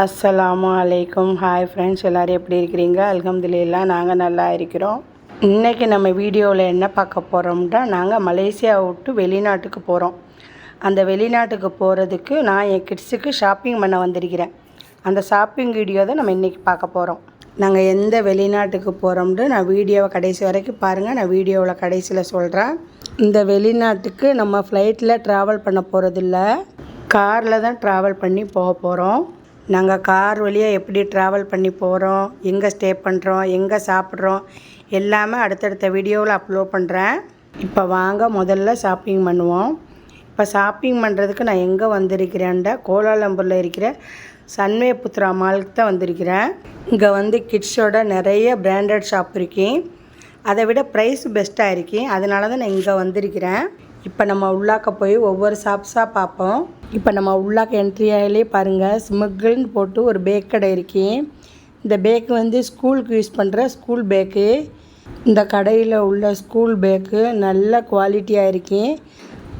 அஸ்ஸலாமு அலைக்கும் hi friends எல்லோரும் எப்படி இருக்கிறீங்க? அல்ஹம்துலில்லா நாங்கள் நல்லா இருக்கிறோம். இன்றைக்கி நம்ம வீடியோவில் என்ன பார்க்க போகிறோம்னா நாங்கள் மலேசியா விட்டு வெளிநாட்டுக்கு போகிறோம் அந்த வெளிநாட்டுக்கு போகிறதுக்கு நான் என் கிட்ஸுக்கு ஷாப்பிங் பண்ண வந்திருக்கிறேன். அந்த ஷாப்பிங் வீடியோ தான் நம்ம இன்றைக்கி பார்க்க போகிறோம் நாங்கள் எந்த வெளிநாட்டுக்கு போகிறோம்னு நான் வீடியோவை கடைசி வரைக்கும் பாருங்கள் நான் வீடியோவில் கடைசியில் சொல்கிறேன் இந்த வெளிநாட்டுக்கு நம்ம ஃப்ளைட்டில் ட்ராவல் பண்ண போகிறதில்ல காரில் தான் ட்ராவல் பண்ணி போக போகிறோம் நாங்கள் கார் வழியாக எப்படி ட்ராவல் பண்ணி போகிறோம் எங்கே ஸ்டே பண்ணுறோம் எங்கே சாப்பிட்றோம் எல்லாமே அடுத்தடுத்த வீடியோவில் அப்லோட் பண்ணுறேன் இப்போ வாங்க முதல்ல ஷாப்பிங் பண்ணுவோம். இப்போ ஷாப்பிங் பண்ணுறதுக்கு நான் எங்கே வந்திருக்கிறேன்டா கோலாலம்பூரில் இருக்கிற சன்வே புத்ரா மாலுக்கு தான் வந்திருக்கிறேன். இங்கே வந்து கிட்ஸோட நிறைய பிராண்டட் ஷாப் இருக்கேன் அதை விட ப்ரைஸ் பெஸ்ட்டாக இருக்கேன் அதனால தான் நான் இங்கே வந்திருக்கிறேன். இப்போ நம்ம உள்ளாக்க போய் ஒவ்வொரு ஷாப்ஸாக பார்ப்போம் இப்போ நம்ம உள்ளாக்க என்ட்ரி ஆகிலே பாருங்கள் ஸ்மக்கிள்னு போட்டு ஒரு பேக் கடை இருக்கேன் இந்த பேக் வந்து ஸ்கூலுக்கு யூஸ் பண்ணுற ஸ்கூல் பேக்கு இந்த கடையில் உள்ள ஸ்கூல் பேக்கு நல்ல குவாலிட்டியாக இருக்கேன்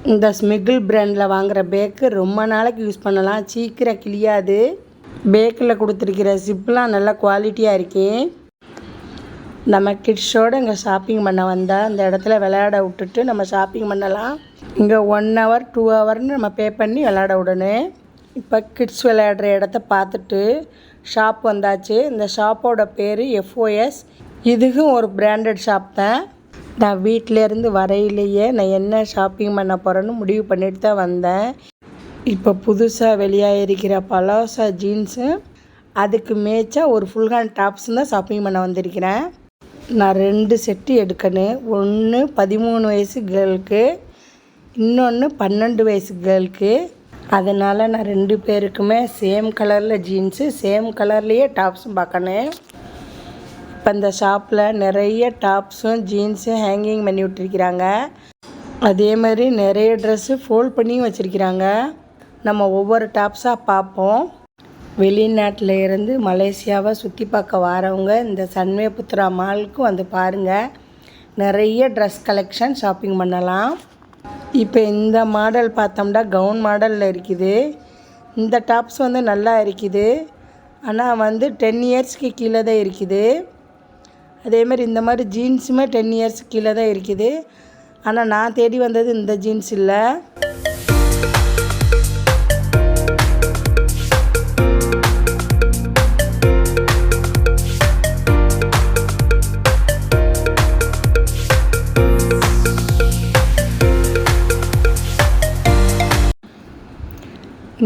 இந்த ஸ்மிகிள் பிராண்டில் வாங்குகிற பேக்கு ரொம்ப நாளைக்கு யூஸ் பண்ணலாம். சீக்கிரம் கிளியாது பேக்கில் கொடுத்துருக்கிற சிப்லாம் நல்ல குவாலிட்டியாக இருக்கேன் நம்ம கிட்ஸோடு இங்கே ஷாப்பிங் பண்ண வந்தால் அந்த இடத்துல விளையாட விட்டுட்டு நம்ம ஷாப்பிங் பண்ணலாம். இங்கே ஒன் ஹவர் டூ ஹவர்னு நம்ம பே பண்ணி விளையாட விடணும். இப்போ கிட்ஸ் விளையாடுற இடத்த பார்த்துட்டு ஷாப் வந்தாச்சு. இந்த ஷாப்போட பேர் எஃப்ஓஎஸ் இதுக்கும் ஒரு பிராண்டட் ஷாப் தான். நான் வீட்டிலேருந்து வரையிலேயே நான் என்ன ஷாப்பிங் பண்ண போகிறேன்னு முடிவு பண்ணிட்டு தான் வந்தேன். இப்போ புதுசாக வெளியாக இருக்கிற பலோசா ஜீன்ஸு அதுக்கு மேய்ச்சா ஒரு ஃபுல் ஹேண்ட் தான் ஷாப்பிங் பண்ண வந்திருக்கிறேன். நான் ரெண்டு செட்டு எடுக்கணும் ஒன்று பதிமூணு வயசு கேர்ளுக்கு இன்னொன்று பன்னெண்டு வயசு கேர்ளுக்கு அதனால் நான் ரெண்டு பேருக்குமே சேம் கலரில் ஜீன்ஸு சேம் கலர்லேயே டாப்ஸும் பார்க்கணும் இப்போ இந்த ஷாப்பில் நிறைய டாப்ஸும் ஜீன்ஸும் ஹேங்கிங் பண்ணி விட்டுருக்கிறாங்க. அதே மாதிரி நிறைய ட்ரெஸ்ஸு ஃபோல்ட் பண்ணியும் வச்சுருக்கிறாங்க. நம்ம ஒவ்வொரு டாப்ஸாக பார்ப்போம். வெளிநாட்டில் இருந்து மலேசியாவை சுற்றி பார்க்க வரவங்க இந்த சன்வேபுத்ரா மாலுக்கு வந்து பாருங்கள் நிறைய ட்ரெஸ் கலெக்ஷன் ஷாப்பிங் பண்ணலாம். இப்போ இந்த மாடல் பார்த்தோம்னா கவுன் மாடலில் இருக்குது. இந்த டாப்ஸ் வந்து நல்லா இருக்குது. ஆனால் வந்து டென் இயர்ஸ்க்கு கீழே தான் இருக்குது. அதேமாதிரி இந்த மாதிரி ஜீன்ஸுமே டென் இயர்ஸ்க்கு கீழே தான் இருக்குது. ஆனால் நான் தேடி வந்தது இந்த ஜீன்ஸ் இல்லை.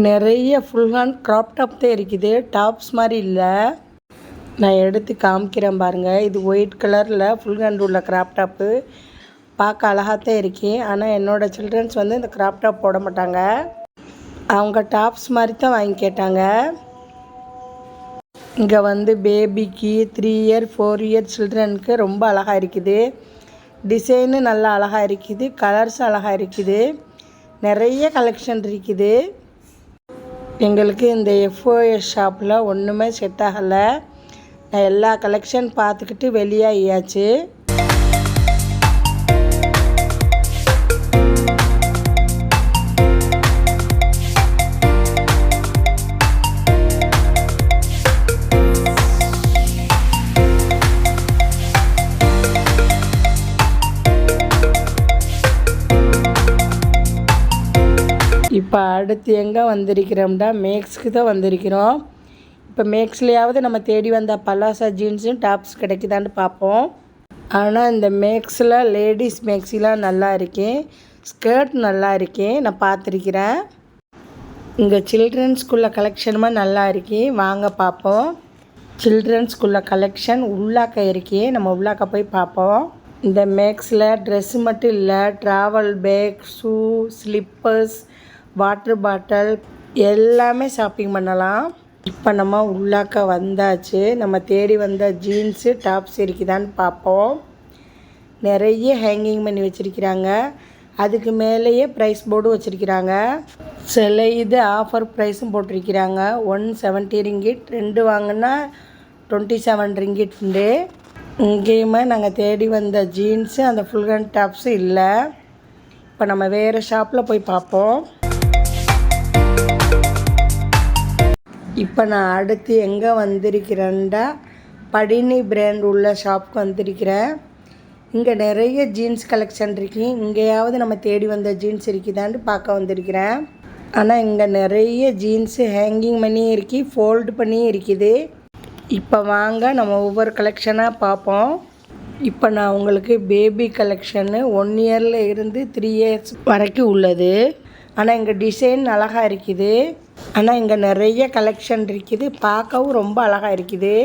நிறைய ஃபுல் ஹேண்ட் க்ராப் டாப் தான் இருக்குது. டாப்ஸ் மாதிரி இல்லை. நான் எடுத்து காமிக்கிறேன் பாருங்கள் இது ஒயிட் கலரில் ஃபுல் ஹேண்ட் உள்ள க்ராப் டாப்பு பார்க்க அழகாக தான் இருக்கு. ஆனால் என்னோடய சில்ட்ரன்ஸ் வந்து இந்த க்ராப் டாப் போட மாட்டாங்க. அவங்க டாப்ஸ் மாதிரி தான் வாங்கி கேட்டாங்க. இங்கே வந்து பேபிக்கு த்ரீ இயர் ஃபோர் இயர் சில்ட்ரனுக்கு ரொம்ப அழகாக இருக்குது. டிசைனு நல்லா அழகாக இருக்குது. கலர்ஸும் அழகாக இருக்குது. நிறைய கலெக்ஷன் இருக்குது. எங்களுக்கு இந்த எஃப்ஓஎஸ் ஷாப்பில் ஒன்றுமே செட் ஆகலை. நான் எல்லா கலெக்ஷன் பார்த்துக்கிட்டு வெளியாகியாச்சு. இப்போ அடுத்து எங்கே வந்திருக்கிறோம்டா? மேக்ஸ்க்கு தான் வந்திருக்கிறோம். இப்போ மேக்ஸ்லேயாவது நம்ம தேடி வந்த பலாசா ஜீன்ஸும் டாப்ஸ் கிடைக்குதான்னு பார்ப்போம். ஆனால் இந்த மேக்ஸில் லேடிஸ் மேக்ஸிலாம் நல்லா இருக்கேன் ஸ்கர்ட் நல்லா இருக்கேன் நான் பார்த்துருக்கிறேன். இங்கே சில்ட்ரன்ஸ்குள்ள கலெக்ஷனுமே நல்லா இருக்கேன் வாங்க பார்ப்போம். சில்ட்ரன்ஸ்குள்ள கலெக்ஷன் உள்ளாக்க இருக்கே நம்ம உள்ளாக்க போய் பார்ப்போம். இந்த மேக்ஸில் ட்ரெஸ்ஸு மட்டும் இல்லை travel bag shoe slippers water bottle எல்லாமே ஷாப்பிங் பண்ணலாம். இப்போ நம்ம உள்ளாக்க வந்தாச்சு. நம்ம தேடி வந்த ஜீன்ஸு டாப்ஸ் இருக்குதான்னு பார்ப்போம். நிறைய ஹேங்கிங் பண்ணி வச்சுருக்கிறாங்க. அதுக்கு மேலேயே ப்ரைஸ் போர்டும் வச்சுருக்கிறாங்க. சில இது ஆஃபர் ப்ரைஸும் போட்டிருக்கிறாங்க. ஒன் செவன்ட்டி ரிங்கிட் ரெண்டு வாங்கினா டுவெண்ட்டி செவன் ரிங்கிட்ண்டு இங்கேயுமே நாங்கள் தேடி வந்த ஜீன்ஸு அந்த ஃபுல் ஹேண்ட் டாப்ஸு இல்லை. இப்போ நம்ம வேறு ஷாப்பில் போய் பார்ப்போம். இப்போ நான் அடுத்து எங்கே வந்திருக்கிறேன்டா? படினி பிராண்ட் உள்ள ஷாப்புக்கு வந்திருக்கிறேன். இங்கே நிறைய ஜீன்ஸ் கலெக்ஷன் இருக்கு. இங்கேயாவது நம்ம தேடி வந்த ஜீன்ஸ் இருக்குதான்னு பார்க்க வந்திருக்கிறேன். ஆனால் இங்கே நிறைய ஜீன்ஸு ஹேங்கிங் பண்ணி இருக்கு ஃபோல்டு பண்ணி இருக்குது. இப்போ வாங்க நம்ம ஒவ்வொரு கலெக்ஷனாக பார்ப்போம். இப்போ நான் உங்களுக்கு பேபி கலெக்ஷனு ஒன் இயரில் இருந்து த்ரீ இயர்ஸ் வரைக்கும் உள்ளது. ஆனால் இங்கே டிசைன் அழகாக இருக்குது. ஆனால் இங்கே நிறைய கலெக்ஷன் இருக்குது. பார்க்கவும் ரொம்ப அழகாக இருக்குது.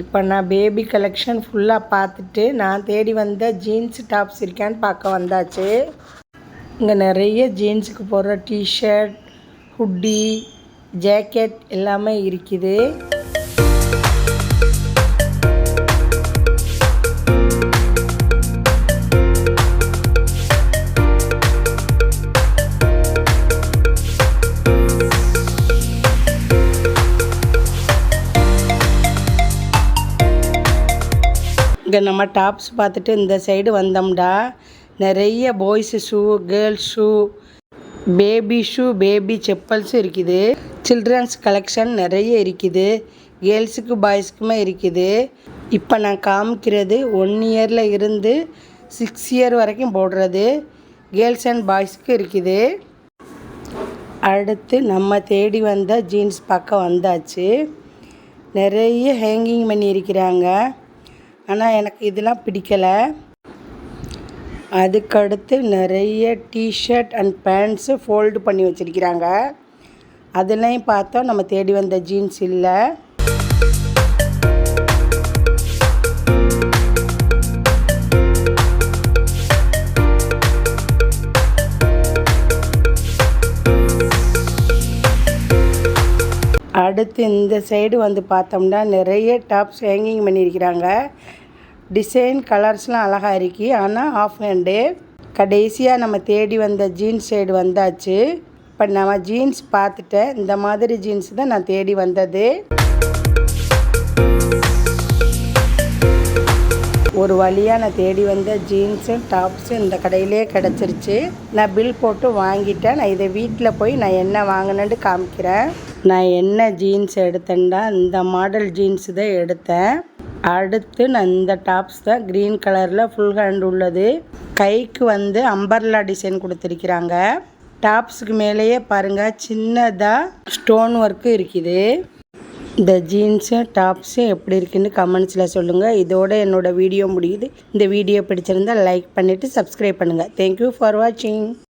இப்போ நான் பேபி கலெக்ஷன் ஃபுல்லாக பார்த்துட்டு நான் தேடி வந்த ஜீன்ஸ் டாப்ஸ் இருக்கான்னு பார்க்க வந்தாச்சு. இங்கே நிறைய ஜீன்ஸுக்கு போடுற டிஷர்ட் ஹுட்டி ஜாக்கெட் எல்லாமே இருக்குது. இங்கே நம்ம டாப்ஸ் பார்த்துட்டு இந்த சைடு வந்தோம்டா. நிறைய boys shoe girls shoe baby shoe baby செப்பல்ஸும் இருக்குது. சில்ட்ரன்ஸ் கலெக்ஷன் நிறைய இருக்குது. கேர்ள்ஸுக்கு பாய்ஸுக்குமே இருக்குது. இப்போ நான் காமிக்கிறது ஒன் இயரில் இருந்து சிக்ஸ் இயர் வரைக்கும் போடுறது. கேர்ள்ஸ் அண்ட் பாய்ஸுக்கு இருக்குது. அடுத்து நம்ம தேடி வந்த ஜீன்ஸ் பார்க்க வந்தாச்சு. நிறைய ஹேங்கிங் பண்ணி இருக்கிறாங்க. ஆனால் எனக்கு இதெல்லாம் பிடிக்கலை. அதுக்கடுத்து நிறைய டிஷர்ட் அண்ட் பேண்ட்ஸு ஃபோல்டு பண்ணி வச்சுருக்கிறாங்க. அதுலேயும் பார்த்தோம் நம்ம தேடி வந்த ஜீன்ஸ் இல்லை. அடுத்து இந்த சைடு வந்து பார்த்தோம்னா நிறைய டாப்ஸ் ஹேங்கிங் பண்ணியிருக்கிறாங்க. டிசைன் கலர்ஸ்லாம் அழகாக இருக்கு ஆனால் ஆஃப் ஹேண்டு கடைசியாக நம்ம தேடி வந்த ஜீன்ஸ் சைடு வந்தாச்சு. இப்போ நம்ம ஜீன்ஸ் பார்த்துட்டேன் இந்த மாதிரி ஜீன்ஸ் தான் நான் தேடி வந்தது. ஒரு வழியாக நான் தேடி வந்த ஜீன்ஸும் டாப்ஸும் இந்த கடையிலே கிடச்சிருச்சு. நான் பில் போட்டு வாங்கிட்டேன். நான் இதை வீட்டில் போய் நான் என்ன வாங்கினேன்னு காமிக்கிறேன். நான் என்ன ஜீன்ஸ் எடுத்தேன்டா இந்த மாடல் ஜீன்ஸ் தான் எடுத்தேன். அடுத்து நான் இந்த டாப்ஸ் தான். க்ரீன் கலரில் ஃபுல் ஹேண்ட் உள்ளது. கைக்கு வந்து அம்பர்லா டிசைன் கொடுத்துருக்குறாங்க. டாப்ஸுக்கு மேலேயே பாருங்கள் சின்னதாக ஸ்டோன் ஒர்க்கு இருக்குது. இந்த ஜீன்ஸும் டாப்ஸும் எப்படி இருக்குன்னு கமெண்ட்ஸில் சொல்லுங்கள் இதோட என்னோடய வீடியோ முடியுது. இந்த வீடியோ பிடிச்சிருந்தால் லைக் பண்ணிவிட்டு சப்ஸ்கிரைப் பண்ணுங்கள் தேங்க்யூ ஃபார் வாட்சிங்